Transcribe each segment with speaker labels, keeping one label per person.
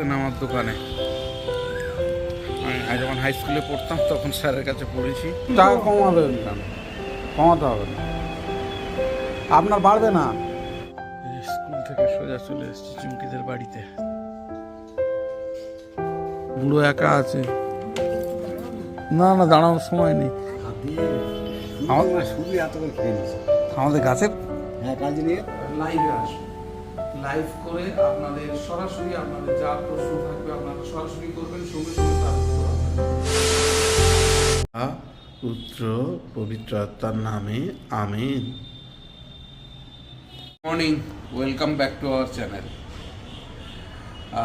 Speaker 1: আমার দোকানে। আমি যখন হাই স্কুলে পড়তাম তখন স্যারের কাছে পড়েছি।
Speaker 2: টাকা কমাবে কেন? কমাতে হবে না। আপনার বাড়বে না?
Speaker 1: এই স্কুল থেকে সোজা চলে এসেছি চুমকিদের বাড়িতে। বুড়ো একা আছে। না না দাঁড়ানোর সময় নেই।
Speaker 3: আমার শুধু এত করে খেয়ে
Speaker 1: আমাদের গাছের?
Speaker 3: হ্যাঁ কাজ নিয়ে।
Speaker 1: লাইভে আসুন। লাইভ করে আপনাদের সরাসরি আপনাদের যা প্রশ্ন থাকবে আপনারা সরাসরি করবেন সঙ্গে সঙ্গে তার পুত্র পবিত্র আত্মার নামে আমিন। Morning welcome back to our channel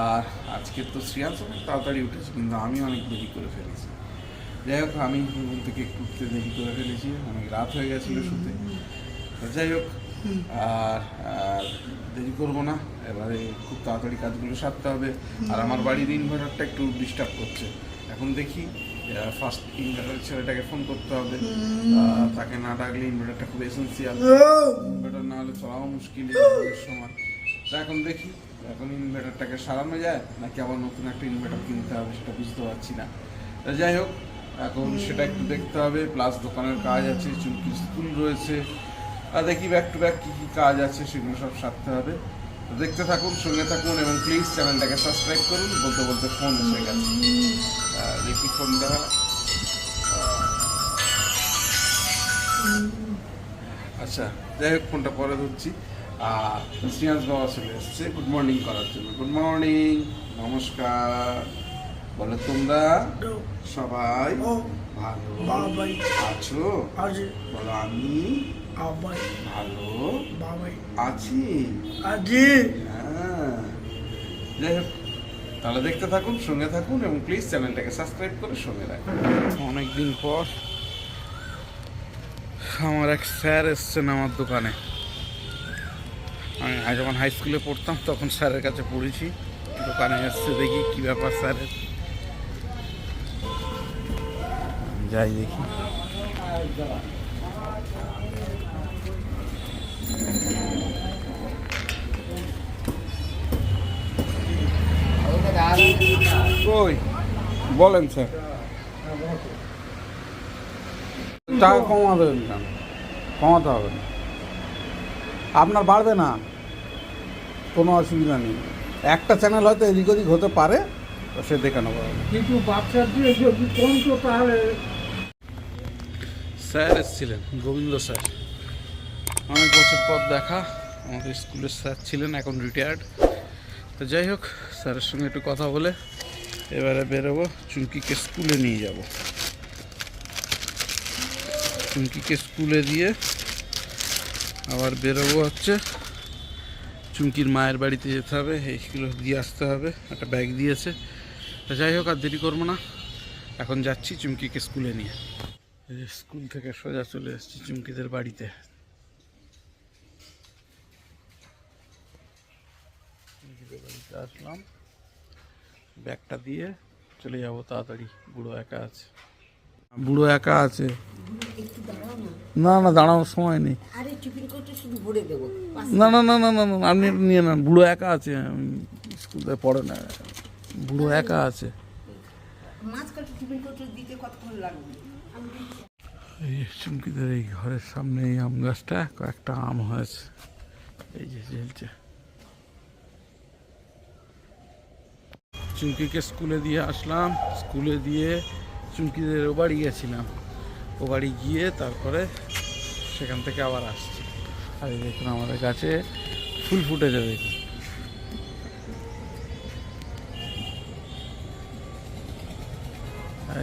Speaker 1: আর আজকে তো শ্রিয়াংশ অনেক তাড়াতাড়ি উঠেছে কিন্তু আমি অনেক দেরি করে ফেলেছি। যাই হোক আমি ঘুম থেকে একটু উঠতে দেরি করে ফেলেছি অনেক রাত হয়ে গেছিল শুতে। যাই হোক আর আর দেরি করব না। এবারে খুব তাড়াতাড়ি কাজগুলো সারতে হবে। আর আমার বাড়ির ইনভার্টারটা একটু ডিস্টার্ব করছে। এখন দেখি ফার্স্ট ইনভার্টার ছেলেটাকে ফোন করতে হবে। তাকে না ডাকলে ইনভার্টারটা খুব এসেন্সিয়াল ইনভার্টার না হলে চলাও মুশকিল। সময়। তা এখন দেখি এখন ইনভার্টারটাকে সারানো যায়? নাকি আবার নতুন একটা ইনভার্টার কিনতে হবে সেটা বুঝতে পারছি না। যাই হোক এখন সেটা একটু দেখতে হবে। প্লাস দোকানের কাজ আছে চুমকি স্কুল রয়েছে। দেখি ব্যাক টু ব্যাক কী কী কাজ আছে সেগুলো সব সারতে হবে। তো দেখতে থাকুন সঙ্গে থাকুন এবং প্লিজ চ্যানেলটাকে সাবস্ক্রাইব করুন বলতে বলতে ফোন এসে গেছে। দেখি ফোনটা আচ্ছা যাই হোক ফোনটা পরে ধরছি। আর শ্রিয়াংশ বাবা চলে এসছে গুড মর্নিং করার জন্য। গুড মর্নিং নমস্কার। বলো তোমরা সবাই ভালো আছো? বলো আমি
Speaker 4: আবাই
Speaker 1: ভালো।
Speaker 4: বাবাই।
Speaker 1: আছি
Speaker 4: আজি
Speaker 1: হ্যাঁ। যাই হোক তাহলে দেখতে থাকুন সঙ্গে থাকুন এবং প্লিজ চ্যানেলটাকে সাবস্ক্রাইব করে সঙ্গে রাখুন। অনেকদিন পর আমার এক স্যার এসছেন আমার দোকানে। আমি যখন হাই স্কুলে পড়তাম তখন স্যারের কাছে পড়েছি। দোকানে এসছে দেখি কী ব্যাপার স্যারের। যাই দেখি। কই বলেন স্যার।
Speaker 2: টাকা কমাবে কেন কমাতে হবে না। আপনার বাড়বে না কোনো অসুবিধা নেই। একটা চ্যানেল হয়তো এদিক ওদিক হতে পারে তো সে দেখে নেব।
Speaker 4: কিন্তু বাচ্চাদের যদি কমতো তাহলে
Speaker 1: স্যার এসেছিলেন গোবিন্দ স্যার। অনেক বছর পর দেখা আমাদের স্কুলের স্যার ছিলেন এখন রিটায়ার্ড তো যাই হোক স্যারের সঙ্গে একটু কথা বলে এবারে বেরোবো, চুমকিকে স্কুলে নিয়ে যাব। চুমকিকে স্কুলে দিয়ে আবার বেরোবো হচ্ছে। চুমকির মায়ের বাড়িতে যেতে হবে এইগুলো দিয়ে আসতে হবে, একটা ব্যাগ দিয়েছে। যাই হোক, আর দেরি করব না। এখন যাচ্ছি চুমকিকে স্কুলে নিয়ে। স্কুল থেকে সোজা চলে এসেছি চুমকিদের বাড়িতে। বাড়িতে আসলাম। ব্যাগটা দিয়ে চলে যাব তাড়াতাড়ি। বুড়ো একা আছে। বুড়ো একা আছে? না না দাঁড়ানোর সময় নেই। না না না না না না আপনি একটু নিয়ে নেন। বুড়ো একা আছে স্কুলে পড়ে না। বুড়ো একা আছে। এই চুমকিদের এই ঘরের সামনে এই আম গাছটা কয়েকটা আম হয়েছে। এই যে ঝেলছে। চুমকিকে স্কুলে দিয়ে আসলাম। স্কুলে দিয়ে চুমকিদের ও বাড়ি গেছিলাম। ও বাড়ি গিয়ে তারপরে সেখান থেকে আবার আসছি। আর দেখুন আমাদের গাছে ফুল ফুটে যাবে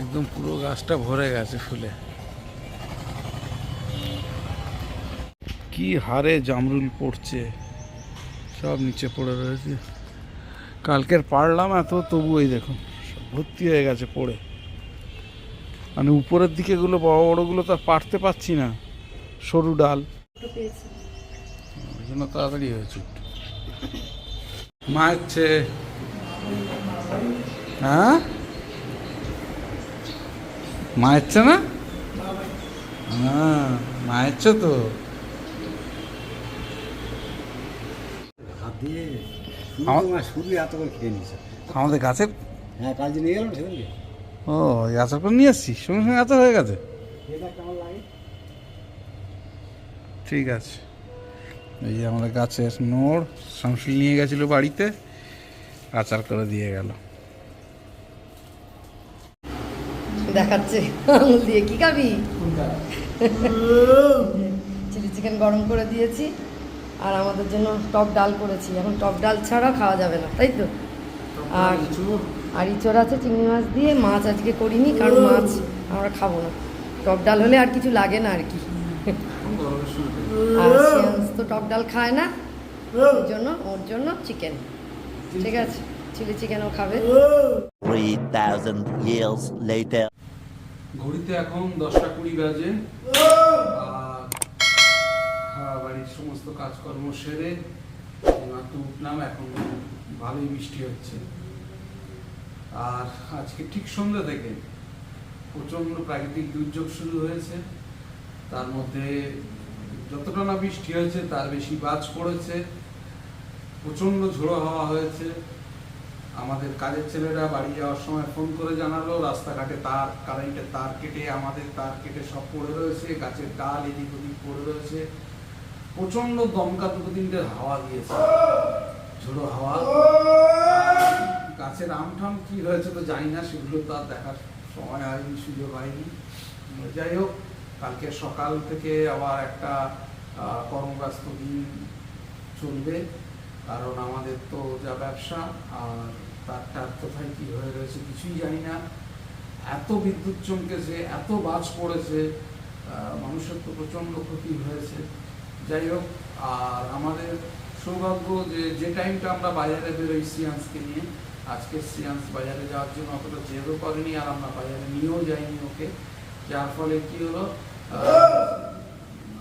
Speaker 1: একদম পুরো গাছটা ভরে গেছে ফুলে। কি হারে জামরুল পড়ছে। সব নিচে পড়ে রয়েছে। কালকের পারলাম এত, তবু এই দেখুন ভর্তি হয়ে গেছে পড়ে। মানে উপরের দিকে গুলো বড় বড়গুলো তো পারতে পারছি না, সরু ডাল। ওই জন্য তাড়াতাড়ি হয়েছে মা হচ্ছে হ্যাঁ? মা হচ্ছে না? হ্যাঁ মা হচ্ছে তো।
Speaker 3: দিয়ে।
Speaker 1: আমার-
Speaker 3: শুধু এত করে খেয়ে নিয়েছে।
Speaker 2: আমাদের গাছের
Speaker 3: হ্যাঁ কাল যে নিয়ে গেলাম সেদিনকে
Speaker 2: ও এই আচার করে নিয়ে এসছি সঙ্গে সঙ্গে আচার হয়ে গেছে?
Speaker 3: এটা কেমন লাগে?
Speaker 2: ঠিক আছে। এই যে আমাদের গাছের নোড় শামসুল নিয়ে গেছিল বাড়িতে আচার করে দিয়ে গেল।
Speaker 5: দেখাচ্ছে আঙুল দিয়ে। কি খাবি? চিলি চিকেন গরম করে দিয়েছি। আর আমাদের জন্য টক ডাল করেছি। এখন টক ডাল ছাড়া খাওয়া যাবে না তাই তো? আর আর ইঁচড় আছে চিংড়ি মাছ দিয়ে মাছ আজকে করিনি কারণ মাছ আমরা খাব না। টক ডাল হলে আর কিছু লাগে না আর কি। আর তো টক ডাল খায় না। ওর জন্য ওর জন্য চিকেন। ঠিক আছে চিলি চিকেনও খাবে।
Speaker 6: 3,000 years later.
Speaker 1: ঘড়িতে এখন দশটা কুড়ি বাজে। আর হ্যাঁ, বাড়ির সমস্ত কাজকর্ম সেরে মাত্র উঠলাম এখন ভালোই বৃষ্টি হচ্ছে। আর আজকে ঠিক সন্ধ্যা থেকে প্রচণ্ড প্রাকৃতিক দুর্যোগ শুরু হয়েছে। তার মধ্যে যতটা না বৃষ্টি হয়েছে তার বেশি বাজ পড়েছে। প্রচণ্ড ঝোড়ো হাওয়া হয়েছে। আমাদের কাজের ছেলেরা বাড়ি যাওয়ার সময় ফোন করে জানালো রাস্তাঘাটে তার কারেন্টের তার কেটে আমাদের তার কেটে সব পড়ে রয়েছে গাছের ডাল এদিক ওদিক পড়ে রয়েছে। প্রচণ্ড দমকা দুটো তিনটে হাওয়া দিয়েছে। ঝোড়ো হাওয়া। গাছের আমঠাম কি হয়েছে তো জানি না, সেগুলো তো আর দেখার সময় হয়নি সুযোগ হয়নি। যাই হোক, কালকে সকাল থেকে আবার একটা কর্মব্যস্ত দিন চলবে। কারণ আমাদের তো যা ব্যবসা, আর তার তারটার কোথায় কী হয়ে রয়েছে কিছুই জানি না। এত বিদ্যুৎ চমকেছে, এত বাজ পড়েছে মানুষের তো প্রচণ্ড ক্ষতি হয়েছে। যাই হোক, আর আমাদের সৌভাগ্য যে যে টাইমটা আমরা বাজারে বেরোই সিয়ান্সকে নিয়ে, আজকে সিয়ান্স বাজারে যাওয়ার জন্য অতটা জেদও করেনি আর আমরা বাজারে নিয়েও যাইনি ওকে। যার ফলে কি হলো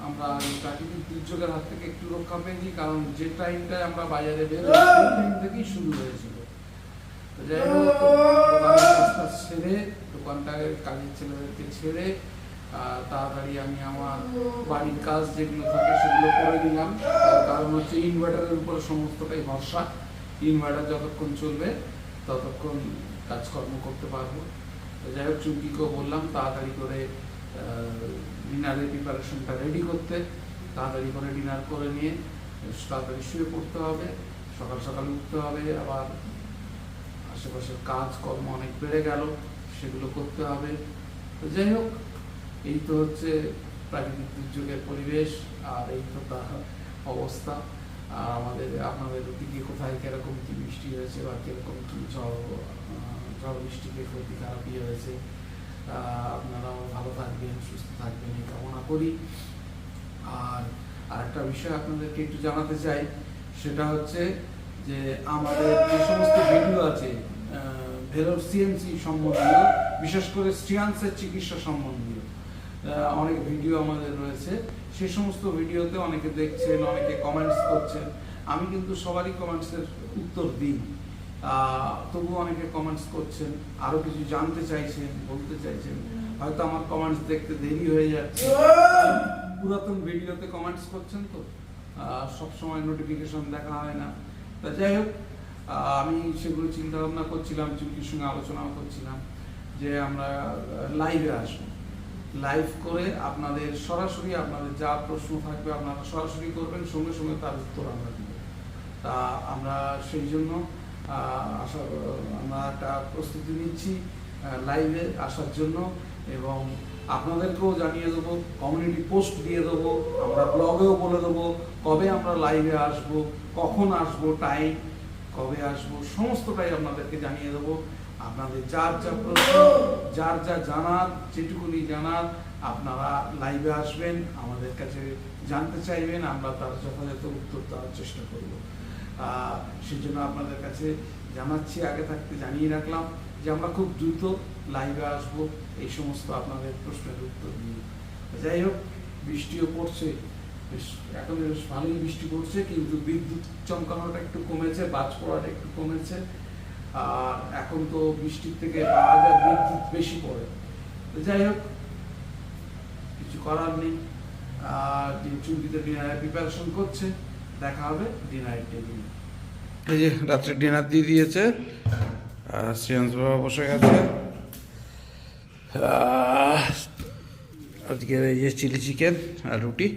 Speaker 1: আমরা প্রাকৃতিক দুর্যোগের হাত থেকে একটু রক্ষা পেয়েছি, কারণ যে টাইমটায় আমরা বাজারে বেরোই, সেই টাইম থেকেই শুরু হয়েছিল। তো যাই হোক কাজটা ছেড়ে দোকানটাকে কাজের ছেলেদেরকে ছেড়ে তাড়াতাড়ি আমি আমার বাড়ির কাজ যেগুলো থাকে সেগুলো করে নিলাম কারণ হচ্ছে ইনভার্টারের উপর সমস্তটাই ভরসা। ইনভার্টার যতক্ষণ চলবে, ততক্ষণ কাজকর্ম করতে পারব। যাই হোক, চুমকিকেও বললাম, তাড়াতাড়ি করে ডিনারের প্রিপারেশনটা রেডি করতে। তাড়াতাড়ি করে ডিনার করে নিয়ে, তাড়াতাড়ি শুয়ে পড়তে হবে। সকাল সকাল উঠতে হবে, আবার আশেপাশের কাজকর্ম অনেক বেড়ে গেল, সেগুলো করতে হবে। তো যাই হোক এই তো হচ্ছে প্রাকৃতিক দুর্যোগের পরিবেশ আর এই তো তার অবস্থা। আর আমাদের, আপনাদের দিকে কোথায় কীরকম কি বৃষ্টি হয়েছে বা কীরকম কি ঝড় ঝড় বৃষ্টিতে ক্ষতি খারাপ ইয়ে হয়েছে আপনারাও ভালো থাকবেন, সুস্থ থাকবেন, এই কামনা করি। আর আরেকটা বিষয় আপনাদেরকে একটু জানাতে চাই, সেটা হচ্ছে যে আমাদের যে সমস্ত ভিডিও আছে ভেলোর সিএমসি সম্বন্ধীয়, বিশেষ করে স্ট্রিয়ান্সের চিকিৎসা সম্বন্ধীয় অনেক ভিডিও আমাদের রয়েছে। সে সমস্ত ভিডিওতে অনেকে দেখছেন, অনেকে কমেন্টস করছেন। আমি কিন্তু সবারই কমেন্টসের উত্তর দিই। তবুও অনেকে কমেন্টস করছেন, আরও কিছু জানতে চাইছেন, বলতে চাইছেন। হয়তো আমার কমেন্টস দেখতে দেরি হয়ে যাচ্ছে। পুরাতন ভিডিওতে কমেন্টস করছেন তো? সব সময় নোটিফিকেশন দেখা হয় না। তা যাই হোক আমি সেগুলো চিন্তা ভাবনা করছিলাম চুমকির সঙ্গে আলোচনাও করছিলাম যে আমরা লাইভে আসব। লাইভ করে আপনাদের সরাসরি আপনাদের যা প্রশ্ন থাকবে আপনারা সরাসরি করবেন, সঙ্গে সঙ্গে তার উত্তর আমরা দিব। তা আমরা সেই জন্য আশা, আমরা একটা প্রস্তুতি নিচ্ছি লাইভে আসার জন্য এবং আপনাদেরকেও জানিয়ে দেবো কমিউনিটি পোস্ট দিয়ে দেবো, আমরা ব্লগেও বলে দেবো, কবে আমরা লাইভে আসব, কখন আসব টাইম কবে আসব, সমস্তটাই আপনাদেরকে জানিয়ে দেবো। আপনাদের যার যা প্রশ্ন যার যা জানার যেটুকুনি জানার আপনারা লাইভে আসবেন আমাদের কাছে জানতে চাইবেন আমরা তার যথাযথ উত্তর দেওয়ার চেষ্টা করব। আহ, সেই জন্য আপনাদের কাছে জানাচ্ছি আগে থাকতে জানিয়ে রাখলাম যে আমরা খুব দ্রুত লাইভে আসব এই সমস্ত আপনাদের প্রশ্নের উত্তর দিয়ে যাই হোক বৃষ্টিও পড়ছে বেশ এখন বেশ ভালোই বৃষ্টি পড়ছে কিন্তু বিদ্যুৎ চমকানোটা একটু কমেছে বাজ পড়াটা একটু কমেছে। আর এখন তো বৃষ্টির থেকে পাওয়া যায় বিদ্যুৎ বেশি পড়ে। যাই হোক, কিছু করার নেই। আর চুক্তিতে ডিনারের প্রিপারেশন করছে। দেখা হবে ডিনারের টেবিলে
Speaker 2: এই যে রাত্রে ডিনার দিয়ে দিয়েছে
Speaker 1: আর শ্রেয়াংশ বাবা বসে গেছে। আজকে এই যে চিলি চিকেন আর রুটি।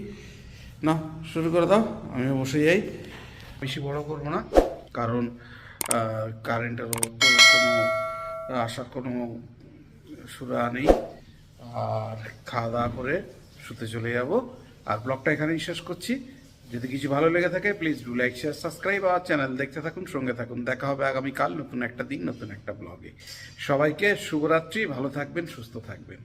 Speaker 1: না শুরু করে দাও, আমিও বসে যাই। বেশি বড় করব না, কারণ কারেন্টের কোনো আসার কোনো সুরা নেই। আর খাওয়া দাওয়া করে শুতে চলে যাব। আর ব্লগটা এখানেই শেষ করছি। যদি কিছু ভালো লেগে থাকে please do like share subscribe আমার চ্যানেল দেখতে থাকুন, সঙ্গে থাকুন। দেখা হবে আগামীকাল নতুন একটা দিন, নতুন একটা ব্লগে সবাইকে শুভরাত্রি, ভালো থাকবেন, সুস্থ থাকবেন।